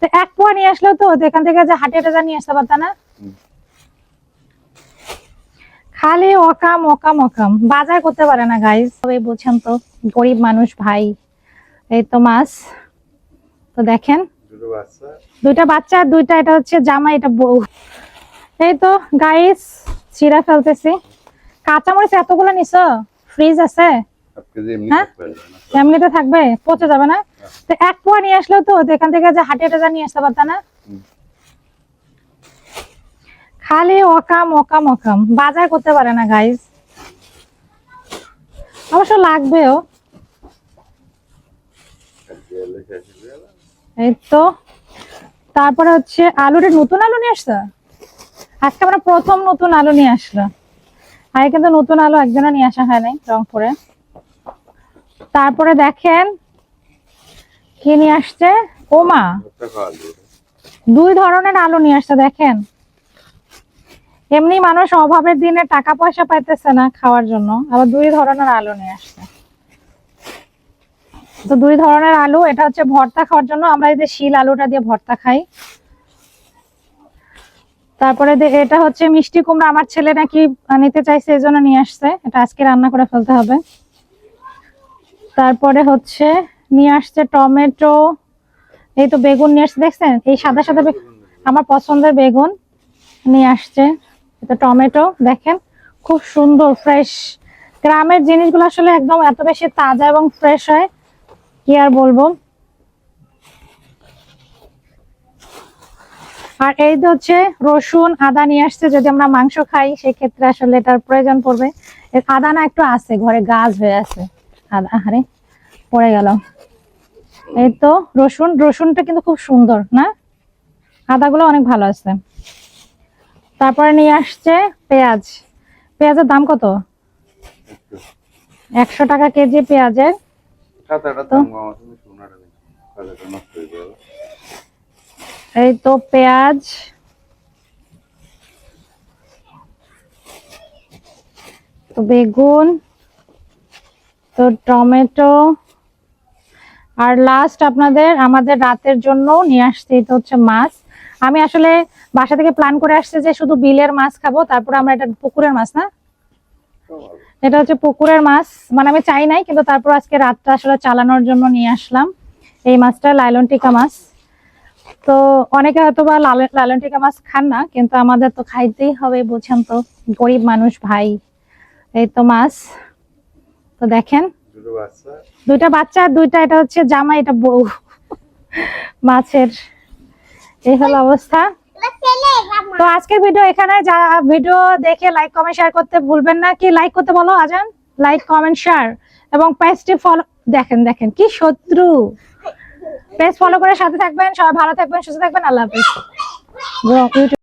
তো এক পোয়া নিয়ে আসলো তো এখান থেকে যে হাটে হাটে নিয়ে আসতে পারতা না। খালি অকাম অকাম অকাম। বাজার করতে পারে না গাইজ তবে বুঝছেন তো গরিব মানুষ ভাই। এই তো মাছ। তো দেখেন দুইটা বাচ্চা দুইটা এটা হচ্ছে জামা এটা বউ। এই তো গাইস চিরা ফেলতেছি। কাঁচামরিচ এতগুলো নিছো? ফ্রিজ আছে? হ্যাঁ? এমনিতে থাকবে? পচে যাবে না? তো এক পোয়া নিয়ে আসলো তো এখান থেকে যে হাটে নিয়ে আসতে পারতা না। খালি অকাম অকাম অকাম। বাজার করতে পারে না গাইস অবশ্য লাগবেও। হয়ে। এই তো। তারপরে হচ্ছে আলুটা নতুন আলু নিয়ে আসতো আজকে আমরা প্রথম নতুন আলু নিয়ে আসলো আগে কিন্তু নতুন আলু একজনও নিয়ে আসা হয় নাই রংপুরে। তারপরে দেখেন, কি নিয়ে আসছে? ওমা। দুই ধরনের আলু নিয়ে আসছে, দেখেন। এমনি মানুষ অভাবের দিনে টাকা পয়সা পাইতেছে না খাওয়ার জন্য, আবার দুই ধরনের আলু নিয়ে আসছে। তো দুই ধরনের আলু, এটা হচ্ছে ভর্তা খাওয়ার জন্য, আমরা এই যে শিল আলুটা দিয়ে ভর্তা খাই। তারপরে এটা হচ্ছে মিষ্টি কুমড়া, আমার ছেলে নাকি নিতে চাইছে, এই জন্য নিয়ে আসছে। এটা আজকে রান্না করে ফেলতে হবে। তারপরে হচ্ছে নিয়ে আসছে টমেটো, এই তো বেগুন নিয়ে আসছে, দেখছেন? এই সাদা সাদা আমার পছন্দের বেগুন নিয়ে আসছে। এটা টমেটো, দেখেন? খুব সুন্দর ফ্রেশ গ্রামের জিনিসগুলো আসলে একদম এত বেশি তাজা এবং ফ্রেশ হয়, কি আর বলব? আর এই তো হচ্ছে রসুন, আদা নিয়ে আসছে, যদি আমরা মাংস খাই, সেক্ষেত্রে আসলে এটার প্রয়োজন পড়বে। আদা না একটু আছে, ঘরে গাছ হয়ে আছে। আদা আরে পড়ে গেল। এই তো রসুন রসুনটা কিন্তু খুব সুন্দর না? আদাগুলো অনেক ভালো আছে। তারপরে নিয়ে আসছে পেঁয়াজ। পেঁয়াজের দাম কত? একশো টাকা কেজি পেঁয়াজের। এই তো? পেঁয়াজ। তো বেগুন। তো টমেটো। আর লাস্ট আপনাদের, আমাদের রাতের জন্য নিয়ে আসছে, এটা হচ্ছে মাছ। আমি আসলে বাসা থেকে প্ল্যান করে আসছে যে শুধু বিলের মাছ খাব, তারপরে আমরা এটা পুকুরের মাছ না? এটা হচ্ছে পুকুরের মাছ। মানে আমি চাই নাই, কিন্তু তারপর আজকে রাতটা আসলে চালানোর জন্য নিয়ে আসলাম। এই মাছটা লাইলন টিকা মাছ। তো অনেকে হয়তো বা লাল- লালন টিকা মাছ খান না, কিন্তু আমাদের তো খাইতেই হবে, বুঝছেন তো? গরিব মানুষ ভাই, এই তো মাছ। তো দেখেন দুইটা বাচ্চা দুইটা এটা হচ্ছে জামা এটা বউ। মাছের এই হলো অবস্থা। তো আজকের ভিডিও এখানে যা ভিডিও দেখে লাইক কমেন্ট শেয়ার করতে ভুলবেন না। কি লাইক করতে বলো আজান? লাইক কমেন্ট শেয়ার এবং পেজটি ফলো দেখেন দেখেন কি শত্রু। পেজ ফলো করে সাথে থাকবেন সবাই ভালো থাকবেন সুস্থ থাকবেন আল্লাহ হাফিজ।